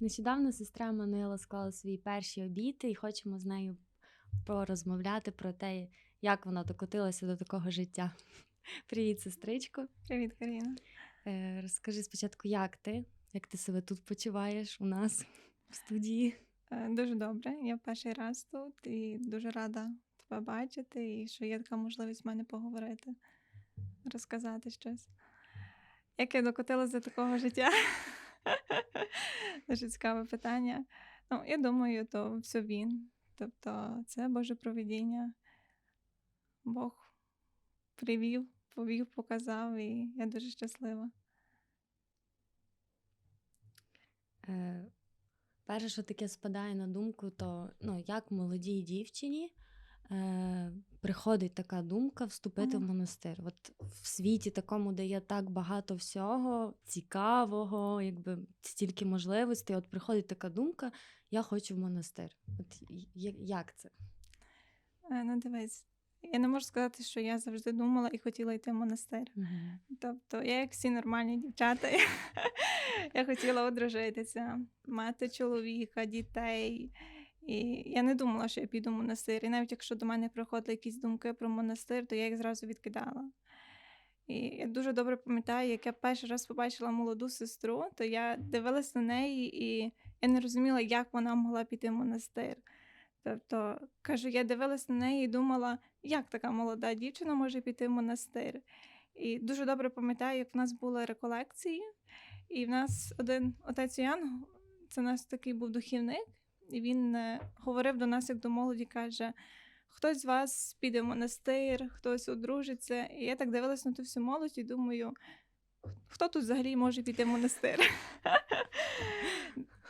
Нещодавно сестра Манила склала свої перші обіти, і хочемо з нею порозмовляти про те, як вона докотилася до такого життя. Привіт, сестричко. Привіт, Каріна. Е, Розкажи спочатку, як ти? Як ти себе тут почуваєш у нас в студії? Е, Дуже добре. Я перший раз тут і дуже рада тебе бачити, і що є така можливість в мене поговорити, розказати щось. Як я докотилася до такого життя? Дуже цікаве питання. Ну, я думаю, то все він. Тобто, це Боже провидіння. Бог привів, повів, показав, і я дуже щаслива. Е, Перше, що таке спадає на думку, то ну, як молодій дівчині е, приходить така думка вступити в монастир. От в світі такому, де є так багато всього цікавого, якби стільки можливостей, от приходить така думка, я хочу в монастир. От як це? Е, Ну, дивись, я не можу сказати, що я завжди думала і хотіла йти в монастир. Мгм. Тобто, я, як всі нормальні дівчата, я хотіла одружитися, мати чоловіка, дітей. І я не думала, що я піду в монастир. І навіть якщо до мене приходили якісь думки про монастир, то я їх зразу відкидала. І я дуже добре пам'ятаю, як я перший раз побачила молоду сестру, то я дивилась на неї, і я не розуміла, як вона могла піти в монастир. Тобто, кажу, я дивилась на неї і думала, як така молода дівчина може піти в монастир. І дуже добре пам'ятаю, як в нас були реколекції, і в нас один отець Ян, це у нас такий був духівник, і він е, говорив до нас, як до молоді, каже: хтось з вас піде в монастир, хтось одружиться. І я так дивилась на ту всю молодь і думаю, хто тут взагалі може піти в монастир?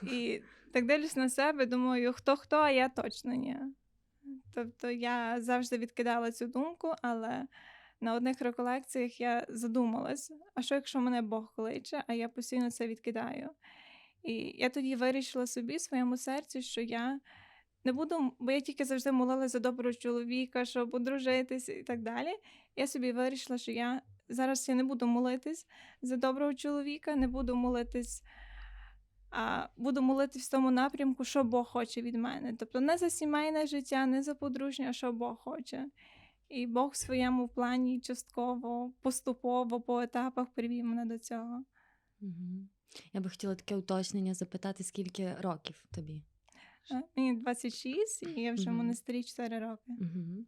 І так дивлюсь на себе, думаю, хто хто, а я точно ні. Тобто я завжди відкидала цю думку, але на одних реколекціях я задумалась, а що якщо мене Бог кличе, а я постійно це відкидаю. І я тоді вирішила собі своєму серці, що я не буду, бо я тільки завжди молилася за доброго чоловіка, щоб одружитися і так далі. Я собі вирішила, що я зараз я не буду молитись за доброго чоловіка, не буду молитись, а буду молитись в тому напрямку, що Бог хоче від мене. Тобто не за сімейне життя, не за подружнє, а що Бог хоче. І Бог в своєму плані частково, поступово, по етапах привів мене до цього. Мгм. Я би хотіла таке уточнення запитати, скільки років тобі? Е, Мені 26, і я вже в монастирі 4 роки. Угу.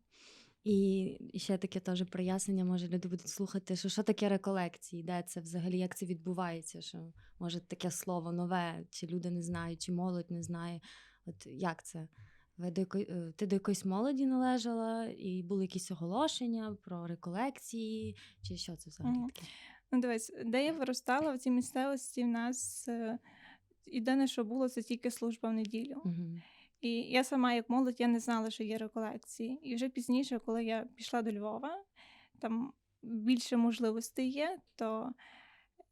І ще таке теж прояснення, може, люди будуть слухати, що що таке реколекції, де це взагалі, як це відбувається, що може таке слово нове, чи люди не знають, чи молодь не знає. От як це? Ви до якої, е, ти до якоїсь молоді належала, і були якісь оголошення про реколекції, чи що це взагалі таке? Ну, дивись, де я виростала в цій місцевості, в нас е, єдине, що було, це тільки служба в неділю. І я сама, як молодь, я не знала, що є реколекції. І вже пізніше, коли я пішла до Львова, там більше можливостей є, то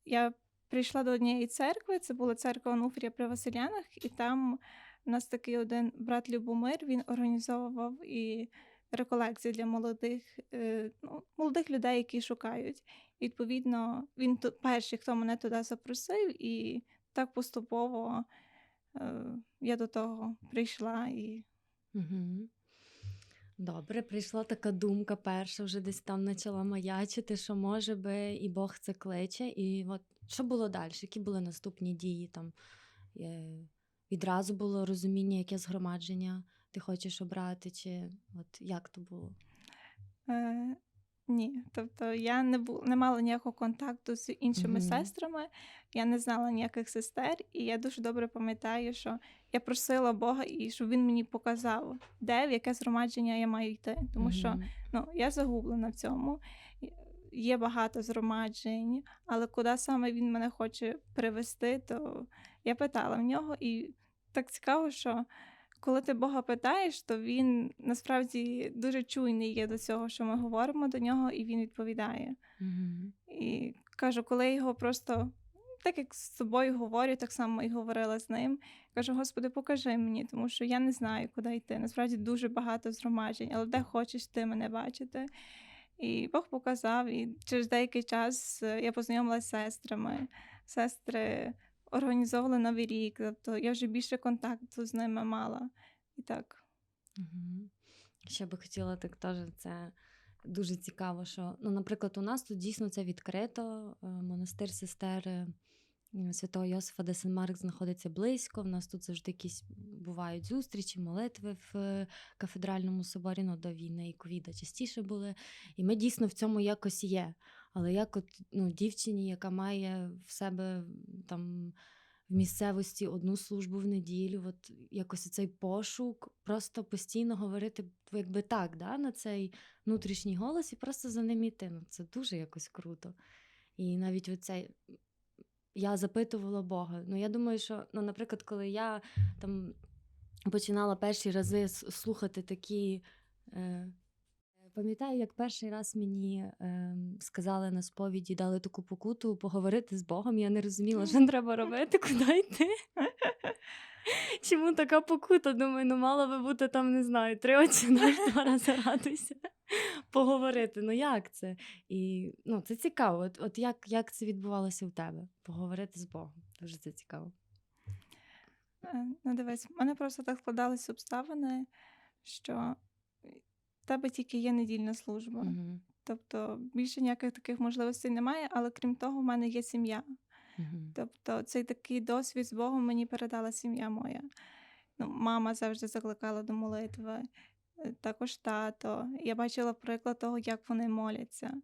я прийшла до однієї церкви, це була церква Онуфрія при Василянах, і там у нас такий один брат Любомир, він організовував і реколекції для молодих, е, ну, молодих людей, які шукають. Відповідно, він перший, хто мене туди запросив, і так поступово е, я до того прийшла і Угу. Добре, прийшла така думка перша, вже десь там почала маячити, що може би і Бог це кличе. І от що було далі? Які були наступні дії? Там е, відразу було розуміння, яке згромадження ти хочеш обрати, чи от як то було? Е, ні, тобто я не бу, не мала ніякого контакту з іншими Мгм. сестрами, я не знала ніяких сестер, і я дуже добре пам'ятаю, що я просила Бога, і щоб він мені показав, де в яке згромадження я маю йти. Тому що ну, я загублена в цьому. Є багато згромаджень, але куди саме він мене хоче привести, то я питала в нього, і так цікаво, що коли ти Бога питаєш, то він насправді дуже чуйний є до цього, що ми говоримо до нього, і він відповідає. Мгм. І кажу, коли я його просто. Так як з собою говорю, так само і говорила з ним. Кажу, Господи, покажи мені, тому що я не знаю, куди йти. Насправді дуже багато згромаджень, але де хочеш ти мене бачити. І Бог показав, і через деякий час е, я познайомилася з сестрами. Сестри організовували Новий рік. Тобто я вже більше контакту з ними мала. І так. Угу. Ще би хотіла так теж це дуже цікаво, що, ну, наприклад, у нас тут дійсно це відкрито. е, Монастир сестер Святого Йосифа де Сен-Марк знаходиться близько. В нас тут завжди якісь бувають зустрічі, молитви в кафедральному соборі. Ну, до війни і ковіда частіше були. І ми дійсно в цьому якось є. Але як от ну, дівчині, яка має в себе там в місцевості одну службу в неділю, от якось цей пошук, просто постійно говорити, якби так, да, на цей внутрішній голос і просто за ним йти. Ну, це дуже якось круто. І навіть оцей. Я запитувала Бога. Ну, я думаю, що, ну, наприклад, коли я там починала перші рази слухати такі. Е, Пам'ятаю, як перший раз мені е, сказали на сповіді, дали таку покуту поговорити з Богом. Я не розуміла, що треба робити, куди йти. Чому така покута? Думаю, ну мала би бути там, не знаю, три очі на два рази радуйся, поговорити. Ну як це? І ну, це цікаво. От, от як, як це відбувалося у тебе? Поговорити з Богом. Дуже це цікаво. Е, Ну, дивись, в мене просто так складались обставини, що в тебе тільки є недільна служба. Угу. Тобто більше ніяких таких можливостей немає, але крім того, в мене є сім'я. Угу. Тобто цей такий досвід з Богом мені передала сім'я моя. Ну, мама завжди закликала до молитви, е, також тато. Я бачила приклад того, як вони моляться.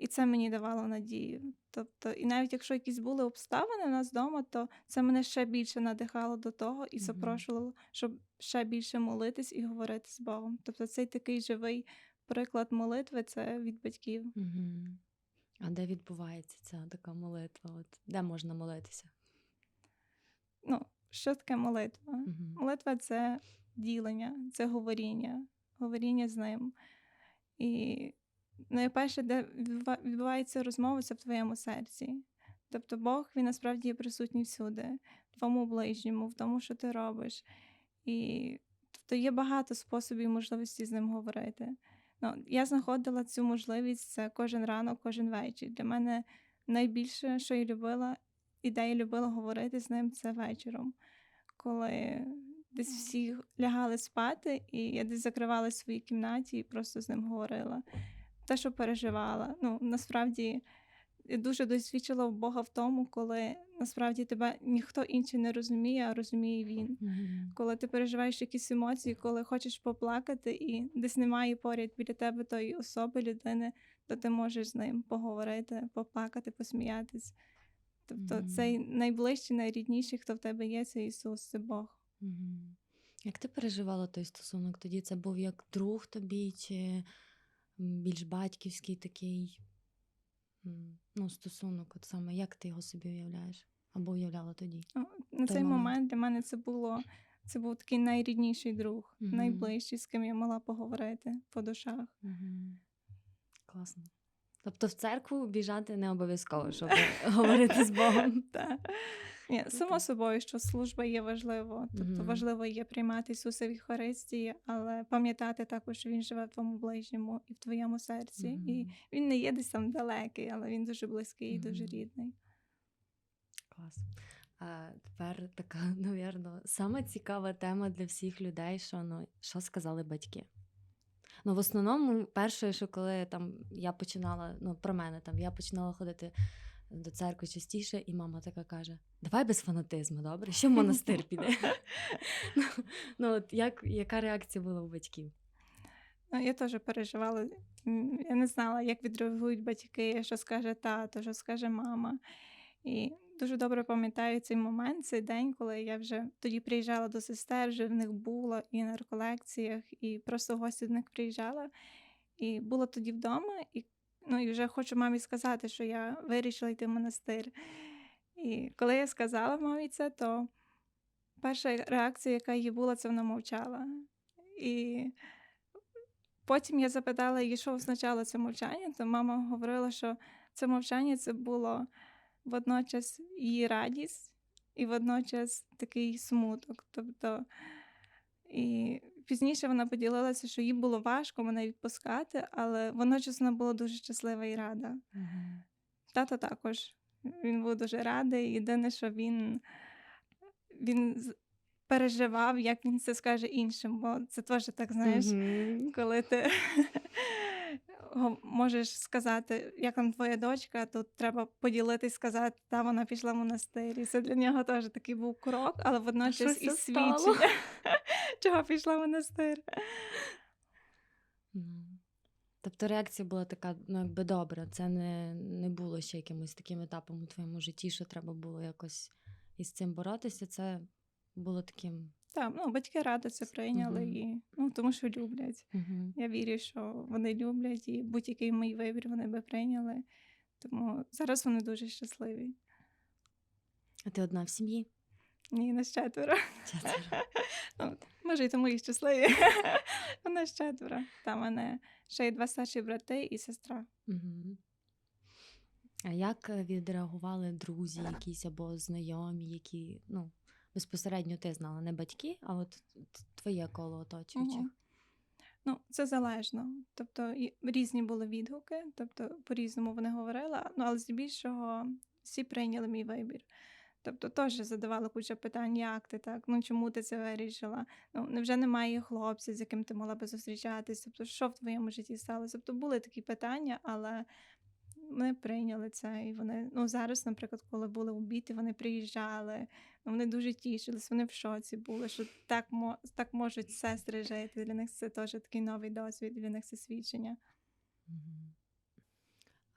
І це мені давало надію. Тобто, і навіть якщо якісь були обставини у нас вдома, то це мене ще більше надихало до того і запрошувало, щоб ще більше молитись і говорити з Богом. Тобто, цей такий живий приклад молитви це від батьків. Угу. А де відбувається ця така молитва? От, де можна молитися? Ну, що таке молитва? Угу. Молитва це ділення, це говоріння, говоріння з ним. І найперше, де відбувається розмова, це в твоєму серці. Тобто Бог він насправді є присутній всюди, в твоєму ближньому, в тому, що ти робиш. І тобто є багато способів і можливості з ним говорити. Ну, я знаходила цю можливість це кожен ранок, кожен вечір. Для мене найбільше, що я любила, і де я любила говорити з ним, це вечором. Коли десь всі лягали спати, і я десь закривалася в своїй кімнаті і просто з ним говорила. Те, що переживала. Ну, насправді, дуже досвідчила в Бога в тому, коли насправді тебе ніхто інший не розуміє, а розуміє він. Коли ти переживаєш якісь емоції, коли хочеш поплакати, і десь немає поряд біля тебе тої особи, людини, то ти можеш з ним поговорити, поплакати, посміятись. Тобто, Мгм. цей найближчий, найрідніший, хто в тебе є, це Ісус, це Бог. Угу. Як ти переживала той стосунок? Тоді це був як друг тобі, чи більш батьківський такий ну, стосунок? От саме як ти його собі уявляєш? Або уявляла тоді? На цей момент. момент для мене це було це був такий найрідніший друг, Мгм. найближчий, з ким я могла поговорити по душах. Угу. Класно. Тобто в церкву біжати не обов'язково, щоб говорити з Богом. Та. Ні, само собою, що служба є важливо. Тобто важливо є приймати Ісуса в Євхаристії, але пам'ятати також, що Він живе в твоєму ближньому і в твоєму серці. І він не є десь там далекий, але він дуже близький і дуже рідний. Клас. А тепер така, навірно, сама цікава тема для всіх людей, що ну, що сказали батьки. Ну, в основному, перше, що коли там я починала, ну, про мене там, я починала ходити до церкви частіше, і мама така каже: Давай без фанатизму, добре? В монастир піде. ну, ну, от як, яка реакція була у батьків? Ну, я теж переживала. Я не знала, як відреагують батьки, що скаже тато, що скаже мама. І дуже добре пам'ятаю цей момент, цей день, коли я вже тоді приїжджала до сестер, вже в них була і на реколекціях, і просто в гості до них приїжджала. І була тоді вдома, і, ну, і вже хочу мамі сказати, що я вирішила йти в монастир. І коли я сказала мамі це, то перша реакція, яка її була, це вона мовчала. І Потім я запитала її, що означало це мовчання, то мама говорила, що це мовчання це було водночас її радість і водночас такий смуток. Тобто, і пізніше вона поділилася, що їй було важко мене відпускати, але водночас вона була дуже щаслива і рада. Тато також. Він був дуже радий. Єдине, що він, він переживав, як він це скаже іншим, бо це теж так, знаєш, Мгм. коли ти можеш сказати, як там твоя дочка, тут треба поділитись, сказати, та вона пішла в монастир. І це для нього теж такий був крок, але водночас і свідчення, чого пішла в монастир. Ну. Тобто реакція була така, ну якби добра. Це не, не було ще якимось таким етапом у твоєму житті, що треба було якось із цим боротися. Це було таким. Так, ну батьки радо це прийняли, Мгм. і, ну, тому що люблять. Угу. Я вірю, що вони люблять, і будь-який мій вибір вони би прийняли. Тому зараз вони дуже щасливі. А ти одна в сім'ї? Ні, нас четверо. Четверо. Ну, може, і тому і щасливі. У нас четверо. Там мене ще й два старші брати і сестра. Угу. А як е, відреагували друзі, якісь або знайомі, які ну, безпосередньо ти знала, не батьки, а от твоє коло оточуючих? Ну, це залежно. Тобто і різні були відгуки, тобто по-різному вони говорили, ну, але здебільшого всі прийняли мій вибір. Тобто теж задавали кучу питань, як ти так, ну чому ти це вирішила? Ну, невже немає хлопця, з яким ти могла би зустрічатись? Тобто, що в твоєму житті сталося? Тобто були такі питання, але вони прийняли це. І вони, ну зараз, наприклад, коли були убіти, вони приїжджали, ну, вони дуже тішились, вони в шоці були, що так, так можуть сестри жити. Для них це теж такий новий досвід, для них це свідчення. Мгм.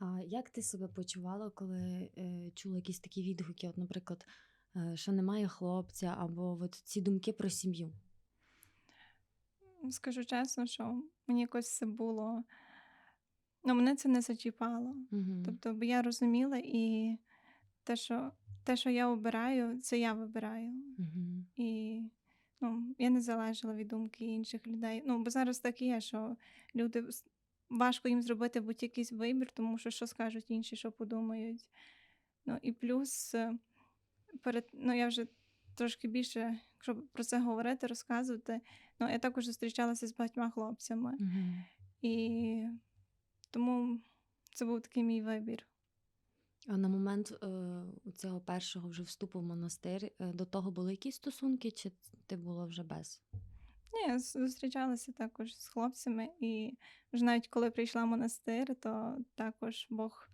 А як ти себе почувала, коли е, чула якісь такі відгуки, от, наприклад, е, що немає хлопця, або от ці думки про сім'ю? Скажу чесно, що мені якось це було. Ну, мене це не зачіпало. Угу. Тобто, бо я розуміла, і те, що, те, що я обираю, це я вибираю. Угу. І ну, я не залежала від думки інших людей. Ну, бо зараз так і є, що люди важко їм зробити будь-якийсь вибір, тому що що скажуть інші, що подумають. Ну і плюс е, перед ну я вже трошки більше, якщо про це говорити, розказувати. Ну, я також зустрічалася з багатьма хлопцями. Угу. І тому це був такий мій вибір. А на момент е, цього першого вже вступу в монастир е, до того були якісь стосунки, чи ти була вже без? Ні, я зустрічалася також з хлопцями, і вже навіть коли прийшла в монастир, то також Бог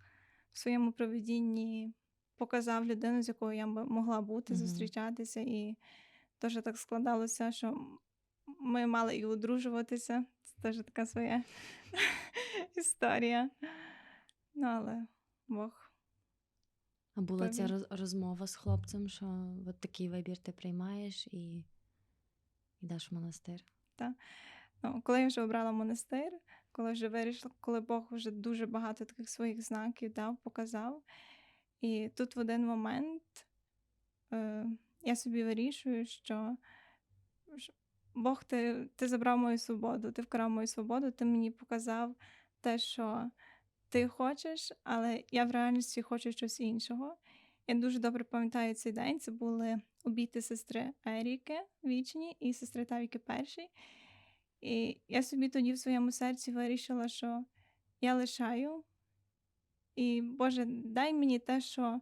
в своєму проведінні показав людину, з якою я могла бути, зустрічатися. І теж так складалося, що ми мали і одружуватися. Це теж така своя історія. Ну, але Бог. А була ця розмова з хлопцем, що от такий вибір ти приймаєш і йдеш в монастир? Ну, коли я вже обрала монастир, коли вже вирішила, коли Бог вже дуже багато таких своїх знаків дав, показав. І тут в один момент е, я собі вирішую, що Бог, ти, ти забрав мою свободу, ти вкрав мою свободу, ти мені показав те, що ти хочеш, але я в реальності хочу щось іншого. Я дуже добре пам'ятаю цей день. Це були обіти сестри Еріки вічні і сестри Тавіки перші. І я собі тоді в своєму серці вирішила, що я лишаю. І Боже, дай мені те, що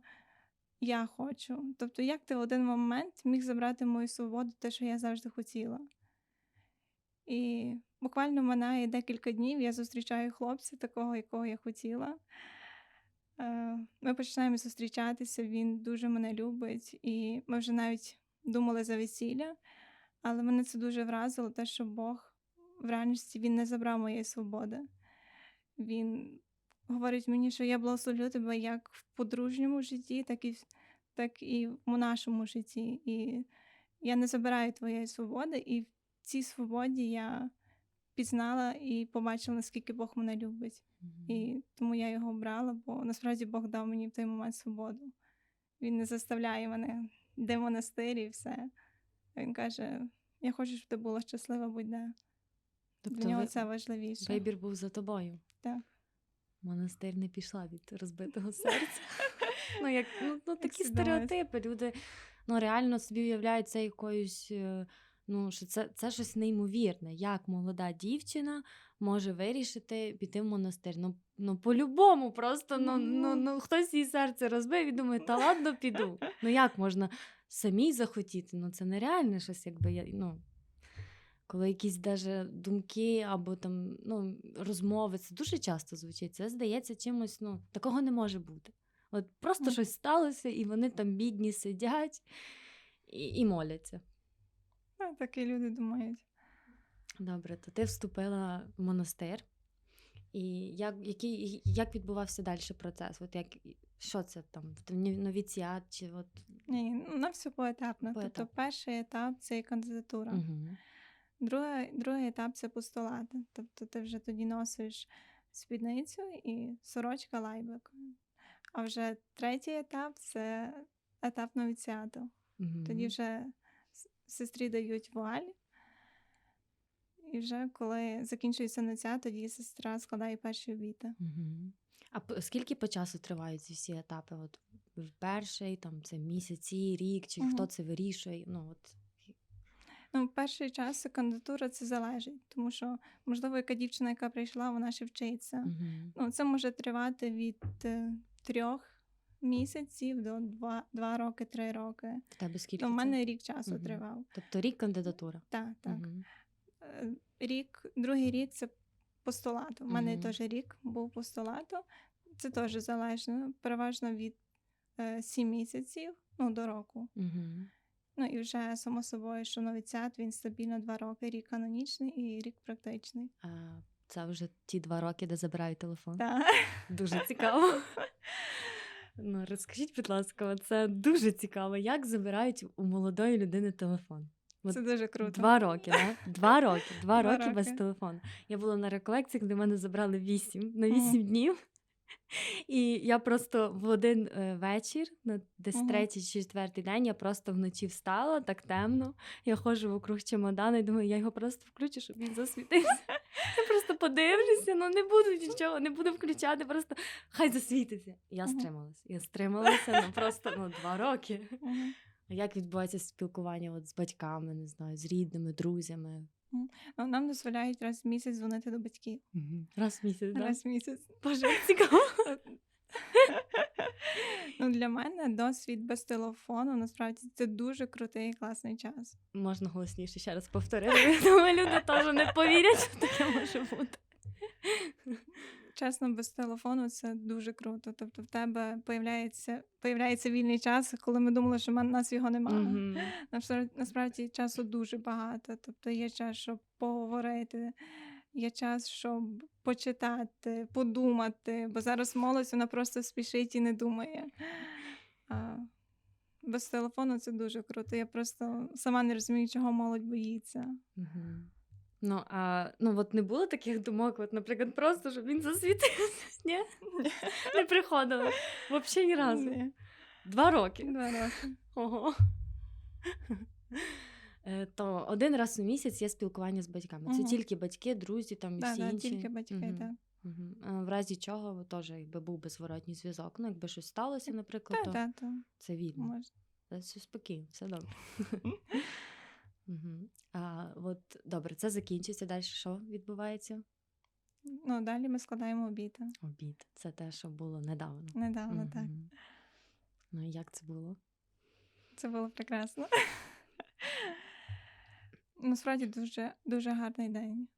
я хочу. Тобто, як ти в один момент міг забрати мою свободу, те, що я завжди хотіла. І буквально минає декілька днів, я зустрічаю хлопця, такого, якого я хотіла. Е, Ми починаємо зустрічатися, він дуже мене любить, і ми вже навіть думали за весілля, але мене це дуже вразило, те, що Бог в реальності він не забрав моєї свободи. Він говорить мені, що я благословлю тебе як в подружньому житті, так і, так і в нашому житті. І я не забираю твоєї свободи, і в цій свободі я пізнала і побачила, наскільки Бог мене любить. І тому я його обрала, бо насправді Бог дав мені в той момент свободу. Він не заставляє мене, де в монастирі і все. Він каже: Я хочу, щоб ти була щаслива, будь-де. Тобто Для нього ви- це важливіше. вибір був за тобою. Так. Монастир не пішла від розбитого серця. Ну, як, ну, ну такі стереотипи. Люди ну, реально собі уявляють це якоюсь. Ну, що це, це щось неймовірне, як молода дівчина може вирішити піти в монастир. Ну, ну по-любому, просто ну, ну, ну хтось їй серце розбив і думає, та ладно, піду. Ну як можна самій захотіти? Ну це нереально щось, якби я. Ну, коли якісь даже думки або там ну, розмови, це дуже часто звучить. Це здається чимось, ну, такого не може бути. От просто Мгм. щось сталося, і вони там бідні сидять і, і моляться. Такі люди думають. Добре, то ти вступила в монастир. І як, який, як відбувався далі процес? От як, що це там? Новіціат чи от. Ні, ну, нам все поетапно. Тобто, перший етап це кандидатура. Угу. Другий, другий етап це постулат. Тобто ти вже тоді носиш спідницю і сорочка лайбик. А вже третій етап це етап новіціату. Угу. Тоді вже сестрі дають вуаль. І вже коли закінчується новіціат, тоді сестра складає перші обіти. Угу. А скільки по часу тривають ці всі етапи? От перший, там це місяці, рік, чи Мгм. хто це вирішує? Ну, от. Ну, перший час кандидатура це залежить, тому що, можливо, яка дівчина, яка прийшла, вона ще вчиться. Угу. Ну, це може тривати від е, трьох місяців до два, два роки, три роки. В тебе скільки? Ну, в мене рік часу Мгм. тривав. Тобто рік кандидатура. Так, так. Угу. Рік, другий рік це постулату. У мене Мгм. теж рік був постулату. Це теж залежно, переважно від е, сім місяців ну, до року. Угу. Ну і вже само собою, що новіцят він стабільно два роки, рік канонічний і рік практичний. А, це вже ті два роки, де забирають телефон. Так. Дуже цікаво. Ну, розкажіть, будь ласка, це дуже цікаво. Як забирають у молодої людини телефон? От Це дуже круто. Два роки, да? Два роки. Два, Два роки без телефону. Я була на реколекціях, де мене забрали вісім на вісім днів. І я просто в один е, вечір, на десь третій чи четвертий день, я просто вночі встала, так темно. Я ходжу вокруг чемодана і думаю, я його просто включу, щоб він засвітився. Я просто подивлюся, ну не буду нічого, не буду включати, просто хай засвітиться. Я стрималася. Я стрималася ну просто ну, два роки. А як відбувається спілкування от з батьками, не знаю, з рідними, друзями? Ну, нам дозволяють раз в місяць дзвонити до батьків. Раз в місяць, так? Раз в місяць. Боже, цікаво. Ну, для мене досвід без телефону насправді це дуже крутий і класний час. Можна голосніше ще раз повторити. Думаю, люди теж не повірять, що таке може бути. Чесно, без телефону це дуже круто. Тобто в тебе появляється, появляється вільний час, коли ми думали, що нас його немає. Мгм. Насправді, часу дуже багато. Тобто є час, щоб поговорити, є час, щоб почитати, подумати, бо зараз молодь вона просто спішить і не думає. А без телефону це дуже круто. Я просто сама не розумію, чого молодь боїться. Мгм. Ну, а ну от не було таких думок, от, наприклад, просто, щоб він засвітився. Ні? Не приходило. Взагалі ні разу. Ні. Два роки. Два роки. Ого. Е, То один раз у місяць є спілкування з батьками. Це Мгм. тільки батьки, друзі там і Так, всі так, інші. тільки батьки, Мгм. так. Мгм. А В разі чого теж якби був безворотній зв'язок. Ну, якби щось сталося, наприклад, Так, то так, так. це вільно. Може. Це все спокійно, все добре. Мгм. А от добре, це закінчиться. Далі що відбувається? Ну, далі ми складаємо обіди. Обід. Це те, що було недавно. Недавно, так. Ну і як це було? Це було прекрасно. Насправді дуже, дуже гарний день.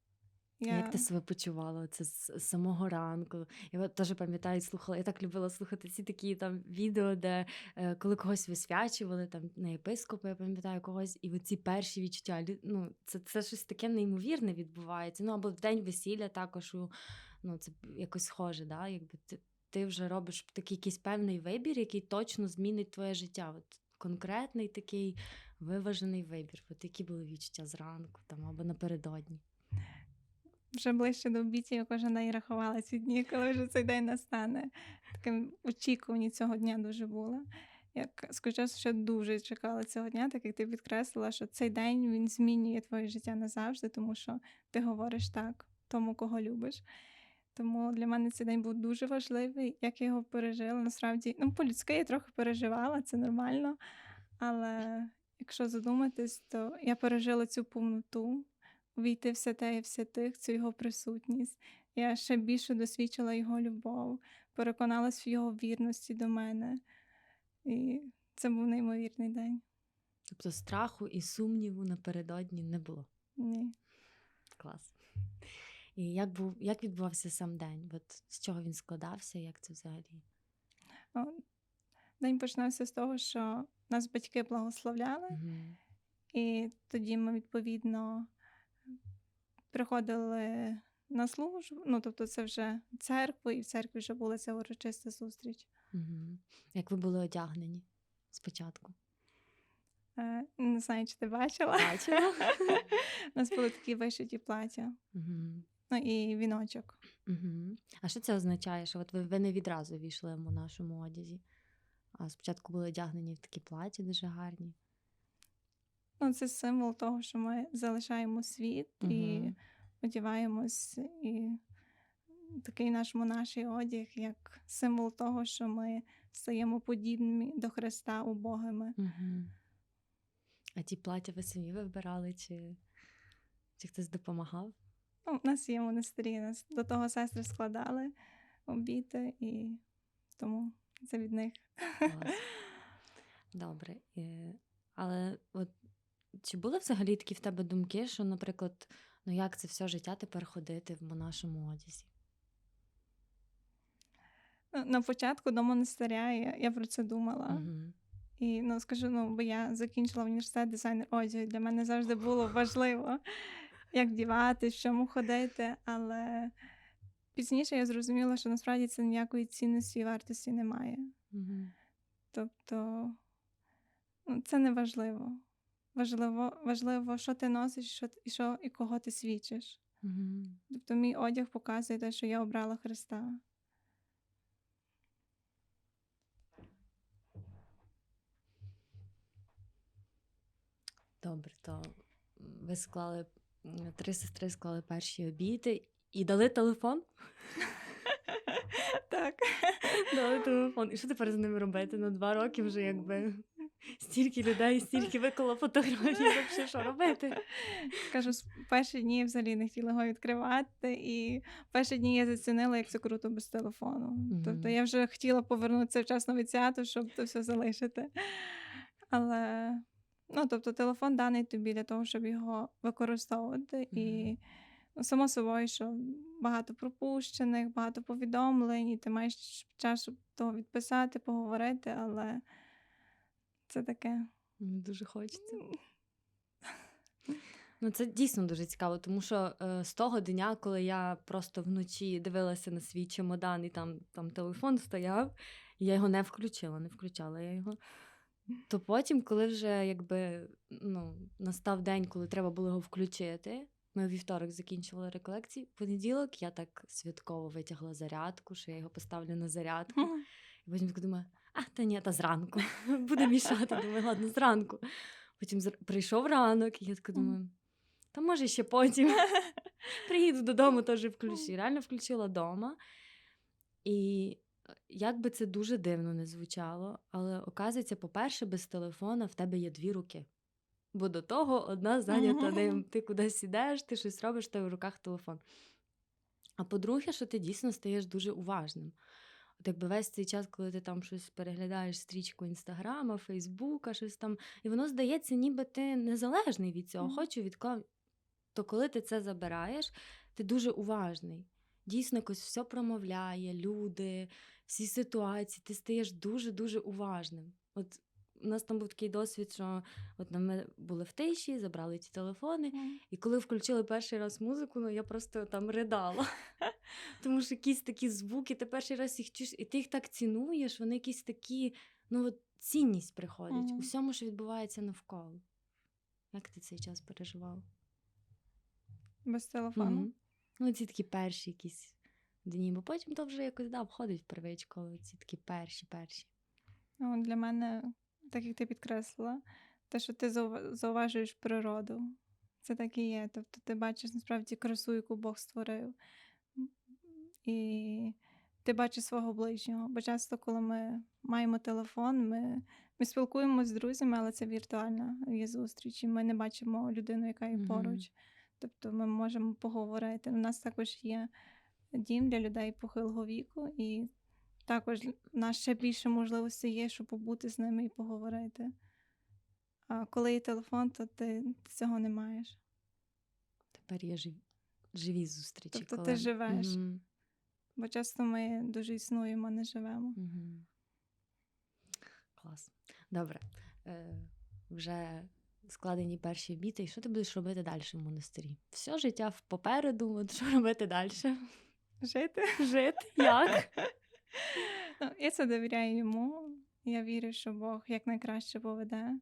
Я... Як ти себе почувала? Це з самого ранку. Я теж пам'ятаю, слухала. Я так любила слухати ці такі там відео, де е, коли когось висвячували, там на єпископа, я пам'ятаю когось, і оці перші відчуття. Ну, це, це щось таке неймовірне відбувається. Ну або в день весілля також у, ну, це якось схоже, да? якби ти, ти вже робиш такий якийсь певний вибір, який точно змінить твоє життя. От конкретний такий виважений вибір. От які були відчуття зранку там або напередодні. Вже ближче до обіців я кожен день рахувала ці дні, коли вже цей день настане. Таким очікувані цього дня дуже було. Як скажу, що дуже чекала цього дня, так як ти підкреслила, що цей день він змінює твоє життя назавжди, тому що ти говориш так тому, кого любиш. Тому для мене цей день був дуже важливий, як я його пережила. Насправді, ну, по-людськи я трохи переживала, це нормально. Але якщо задуматись, то я пережила цю повноту війти в святеє святих, цю його присутність. Я ще більше досвідчила його любов, переконалась в його вірності до мене. І це був неймовірний день. Тобто страху і сумніву напередодні не було. Ні. Клас. І як був, як відбувався сам день? От з чого він складався? Як це взагалі? О, День починався з того, що нас батьки благословляли, Угу. і тоді ми, відповідно, приходили на службу. Ну, тобто, це вже церква, і в церкві вже була ця урочиста зустріч. Угу. Як ви були одягнені спочатку? Е, Не знаю, чи ти бачила. Бачила. У нас були такі вишиті плаття. Угу. Ну і віночок. Угу. А що це означає? Що от ви, ви не відразу війшли в нашому одязі? А спочатку були одягнені в такі платі дуже гарні. Ну, це символ того, що ми залишаємо світ і Мгм. одягаємось, і такий наш монаший одяг, як символ того, що ми стаємо подібними до Христа убогими. Угу. А ті плаття ви самі вибирали, чи, чи хтось допомагав? Ну, у нас є монастирі, нас до того сестри складали обіти, і тому це від них. Клас. Добре. Але от чи були взагалі такі в тебе думки, що, наприклад, ну як це все життя тепер ходити в монашому одязі? Ну, На початку до монастиря я, я про це думала. Угу. І ну скажу, ну бо я закінчила університет дизайнер одягу. Для мене завжди було важливо, як вдіватись, в чому ходити. Але пізніше я зрозуміла, що насправді це ніякої цінності і вартості немає. Угу. Тобто ну, це не важливо. Важливо, важливо, що ти носиш, що, і що і кого ти свідчиш. Угу. Тобто мій одяг показує те, що я обрала Христа. Добре, то ви склали три сестри склали перші обіди і дали телефон? Так. Дали телефон. І що тепер з ними робити? На два роки вже якби стільки людей, стільки виколо фотографій. Взагалі, що робити? Кажу, перші дні взагалі не хотіла його відкривати, і перші дні я зацінила, як це круто без телефону. Тобто я вже хотіла повернутися вчасно від святу, щоб це все залишити. Але ну, тобто, телефон даний тобі для того, щоб його використовувати. І ну, само собою, що багато пропущених, багато повідомлень, і ти маєш час, щоб того відписати, поговорити, але це таке. Дуже хочеться. Ну, це дійсно дуже цікаво, тому що е, з того дня, коли я просто вночі дивилася на свій чемодан, і там, там телефон стояв, і я його не включила, не включала я його. То потім, коли вже якби ну, настав день, коли треба було його включити, ми у вівторок закінчували реколекції. В понеділок я так святково витягла зарядку, що я його поставлю на зарядку. І потім так думаю, а, та ні, та зранку. Буде мішати. Думаю, ладно, зранку. Потім прийшов ранок, і я така думаю, та може ще потім. Приїду додому, теж включу. Реально включила вдома. І е, як би це дуже дивно не звучало, але оказується, по-перше, без телефона в тебе є дві руки. Бо до того одна зайнята ним. Ти кудись ідеш, ти щось робиш, в тебе в руках телефон. А по-друге, що ти дійсно стаєш дуже уважним. От якби весь цей час, коли ти там щось переглядаєш стрічку інстаграма, Фейсбука, щось там, і воно здається, ніби ти незалежний від цього, Мгм. хочу відклав. То коли ти це забираєш, ти дуже уважний. Дійсно, якось все промовляє, люди, всі ситуації, ти стаєш дуже-дуже уважним. От у нас там був такий досвід, що от ми були в тиші, забрали ті телефони, і коли включили перший раз музику, ну я просто там ридала. Тому що якісь такі звуки, ти перший раз їх чуєш, і ти їх так цінуєш, вони якісь такі, ну от цінність приходить Мгм. усьому, що відбувається навколо. Як ти цей час переживав? Без телефону. Мгм. Ну, ці такі перші якісь дні, бо потім то вже якось да, входить в привичку, але ці такі перші, перші. Ну, для мене, так як ти підкреслила, те, що ти зауважуєш природу, це так і є. Тобто ти бачиш насправді красу, яку Бог створив. І ти бачиш свого ближнього. Бо часто, коли ми маємо телефон, ми, ми спілкуємося з друзями, але це віртуальна є зустріч, і ми не бачимо людину, яка є поруч. Тобто ми можемо поговорити. У нас також є дім для людей похилого віку, і також в нас ще більше можливостей є, щоб побути з ними і поговорити. А коли є телефон, то ти цього не маєш. Тепер є жив... живі зустрічі. Тобто ти коли... живеш. Мгм. Бо часто ми дуже існуємо, а не живемо. Мгм. Клас. Добре. Е, вже складені перші обіти. І що ти будеш робити далі в монастирі? Все життя попереду. От що робити далі? Жити. Жити? Як? Ну, я це довіряю йому. Я вірю, що Бог якнайкраще поведе.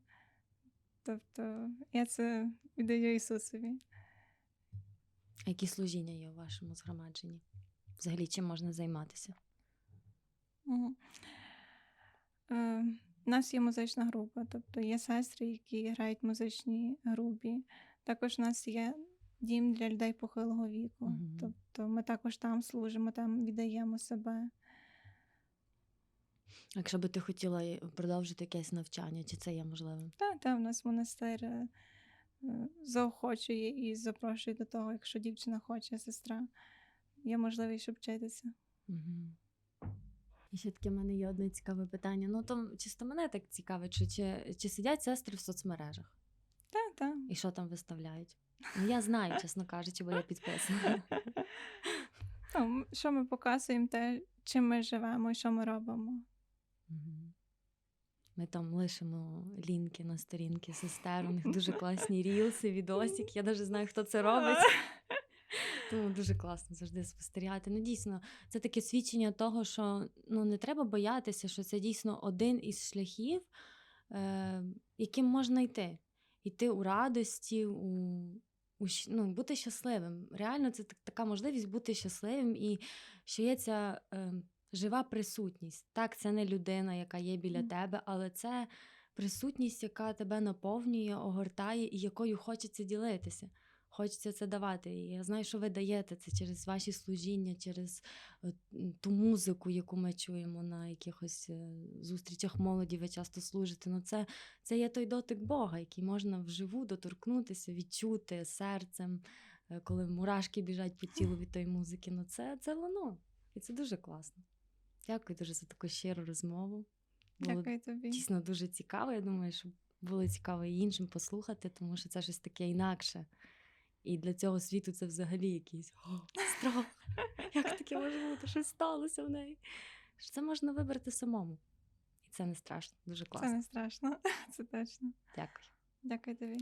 Тобто я це віддаю Ісусові. А які служіння є у вашому згромадженні? Взагалі, чим можна займатися? Мгм. Е, У нас є музична група, тобто є сестри, які грають в музичній групі. Також у нас є дім для людей похилого віку. Тобто ми також там служимо, там віддаємо себе. Якщо би ти хотіла е, продовжити якесь навчання, чи це є можливим? Та, та, в нас монастир е, е, заохочує і запрошує до того, якщо дівчина хоче, сестра. Є можливість, щоб вчитися. Угу. І ще таке в мене є одне цікаве питання. Ну, то чисто мене так цікавить, чи, чи, чи сидять сестри в соцмережах? Та, та. І що там виставляють? Ну, я знаю, чесно кажучи, бо я підписана. Ну, що ми показуємо, те, чим ми живемо і що ми робимо. Ми там лишимо лінки на сторінки сестер, у них дуже класні рілси, відосики. Я навіть знаю, хто це робить. Тому дуже класно завжди спостерігати. Ну, дійсно, це таке свідчення того, що ну, не треба боятися, що це дійсно один із шляхів, е, яким можна йти. Йти у радості, у, у ну, бути щасливим. Реально, це так- така можливість бути щасливим і що є ця е, жива присутність. Так, це не людина, яка є біля Мгм. тебе, але це присутність, яка тебе наповнює, огортає і якою хочеться ділитися. Хочеться це давати. І я знаю, що ви даєте це через ваші служіння, через е, ту музику, яку ми чуємо на якихось е, зустрічах молоді, ви часто служите. Ну, це, це є той дотик Бога, який можна вживу доторкнутися, відчути серцем, е, коли мурашки біжать по тілу від тої музики. Ну, це, це воно. І це дуже класно. Дякую дуже за таку щиру розмову. Було Дякую тобі. дійсно дуже цікаво. Я думаю, що було цікаво і іншим послухати, тому що це щось таке інакше. І для цього світу це взагалі якийсь «О, страх. Як таке може бути? Що сталося в неї? Що Це можна вибрати самому. І це не страшно, дуже класно. Це не страшно, це точно. Дякую. Дякую тобі.